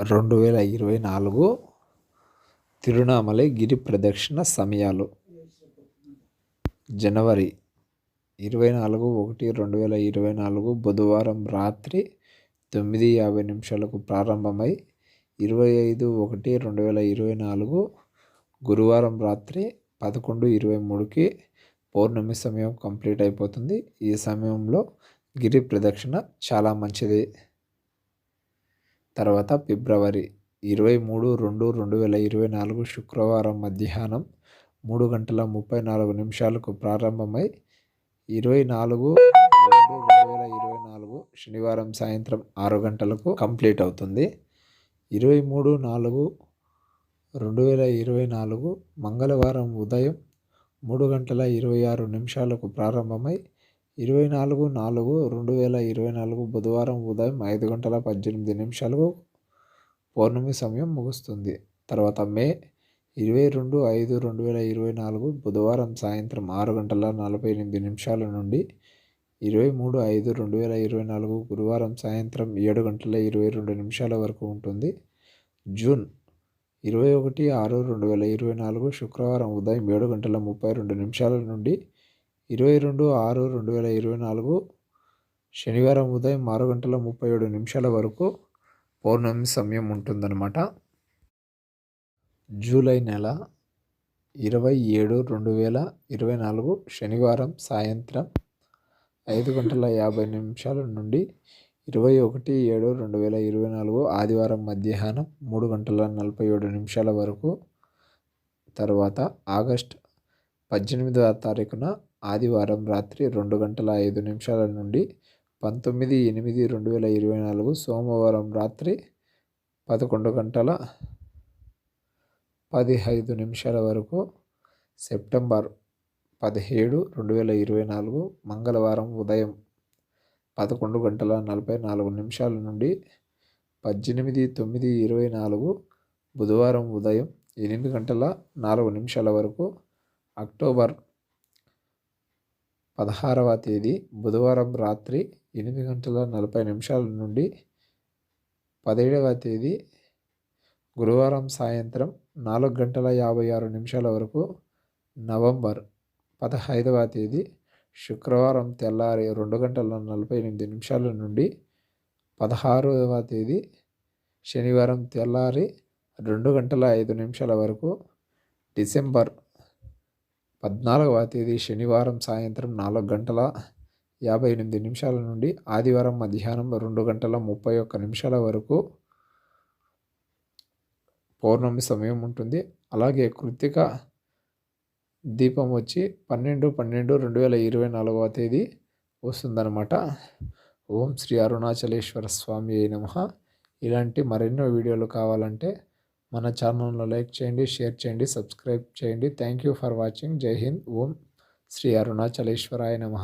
రెండు వేల ఇరవై నాలుగు తిరునామలై గిరి ప్రదక్షిణ సమయాలు. జనవరి ఇరవై నాలుగు ఒకటి రెండు వేల ఇరవై నాలుగు బుధవారం రాత్రి తొమ్మిది యాభై నిమిషాలకు ప్రారంభమై ఇరవై ఐదు ఒకటి రెండు వేల ఇరవై నాలుగు గురువారం రాత్రి పదకొండు ఇరవై మూడుకి పౌర్ణమి సమయం కంప్లీట్ అయిపోతుంది. ఈ సమయంలో గిరి ప్రదక్షిణ చాలా మంచిది. తర్వాత ఫిబ్రవరి ఇరవై మూడు రెండు రెండు వేల ఇరవై నాలుగు శుక్రవారం మధ్యాహ్నం మూడు గంటల ముప్పై నాలుగు నిమిషాలకు ప్రారంభమై ఇరవై నాలుగు రెండు రెండు వేల ఇరవై నాలుగు శనివారం సాయంత్రం ఆరు గంటలకు కంప్లీట్ అవుతుంది. ఇరవై మూడు నాలుగు రెండు వేల ఇరవై నాలుగు మంగళవారం ఉదయం మూడు గంటల ఇరవై ఆరు నిమిషాలకు ప్రారంభమై ఇరవై నాలుగు నాలుగు రెండు వేల ఇరవై నాలుగు బుధవారం ఉదయం ఐదు గంటల పద్దెనిమిది నిమిషాలకు పౌర్ణమి సమయం ముగుస్తుంది. తర్వాత మే ఇరవై రెండు ఐదు రెండు వేల ఇరవై నాలుగు బుధవారం సాయంత్రం ఆరు గంటల నలభై ఎనిమిది నిమిషాల నుండి ఇరవై మూడు ఐదు రెండు వేల ఇరవై నాలుగు గురువారం సాయంత్రం ఏడు గంటల ఇరవై రెండు నిమిషాల వరకు ఉంటుంది. జూన్ ఇరవై ఒకటి ఆరు రెండు వేల ఇరవై నాలుగు శుక్రవారం ఉదయం ఏడు గంటల ముప్పై రెండు నిమిషాల నుండి ఇరవై రెండు ఆరు రెండు వేల ఇరవై నాలుగు శనివారం ఉదయం ఆరు గంటల ముప్పై ఏడు నిమిషాల వరకు పౌర్ణమి సమయం ఉంటుందన్నమాట. జూలై నెల ఇరవై ఏడు రెండు వేల ఇరవై నాలుగు శనివారం సాయంత్రం ఐదు గంటల యాభై నిమిషాల నుండి ఇరవై ఒకటి ఏడు రెండు వేల ఇరవై నాలుగు ఆదివారం మధ్యాహ్నం మూడు గంటల నలభై ఏడు నిమిషాల వరకు తర్వాత ఆగస్ట్ పద్దెనిమిదవ తారీఖున ఆదివారం రాత్రి రెండు గంటల ఐదు నిమిషాల నుండి పంతొమ్మిది ఎనిమిది రెండు వేల ఇరవై నాలుగు సోమవారం రాత్రి పదకొండు గంటల పదిహైదు నిమిషాల వరకు సెప్టెంబర్ పదిహేడు రెండు వేల ఇరవై నాలుగు మంగళవారం ఉదయం పదకొండు గంటల నలభై నాలుగు నిమిషాల నుండి పద్దెనిమిది తొమ్మిది ఇరవై నాలుగు బుధవారం ఉదయం ఎనిమిది గంటల నాలుగు నిమిషాల వరకు అక్టోబర్ పదహారవ తేదీ బుధవారం రాత్రి ఎనిమిది గంటల నలభై నిమిషాల నుండి పదిహేడవ తేదీ గురువారం సాయంత్రం నాలుగు గంటల యాభై ఆరు నిమిషాల వరకు నవంబర్ పదహైదవ తేదీ శుక్రవారం తెల్లారి రెండు గంటల నలభై ఎనిమిది నిమిషాల నుండి పదహారవ తేదీ శనివారం తెల్లారి రెండు గంటల ఐదు నిమిషాల వరకు డిసెంబర్ పద్నాలుగవ తేదీ శనివారం సాయంత్రం నాలుగు గంటల యాభై ఎనిమిది నిమిషాల నుండి ఆదివారం మధ్యాహ్నం రెండు గంటల ముప్పై ఒక్క నిమిషాల వరకు పౌర్ణమి సమయం ఉంటుంది. అలాగే కృత్తిక దీపం వచ్చి పన్నెండు పన్నెండు రెండు వేల ఇరవై నాలుగవ తేదీ వస్తుందన్నమాట. ఓం శ్రీ అరుణాచలేశ్వర స్వామి నమ. ఇలాంటి మరెన్నో వీడియోలు కావాలంటే మన ఛానల్ను లైక్ చేయండి షేర్ చేయండి సబ్స్క్రైబ్ చేయండి. Thank you for watching. Jai Hind. Om Shri అరుణాచలేశ్వరాయ నమ.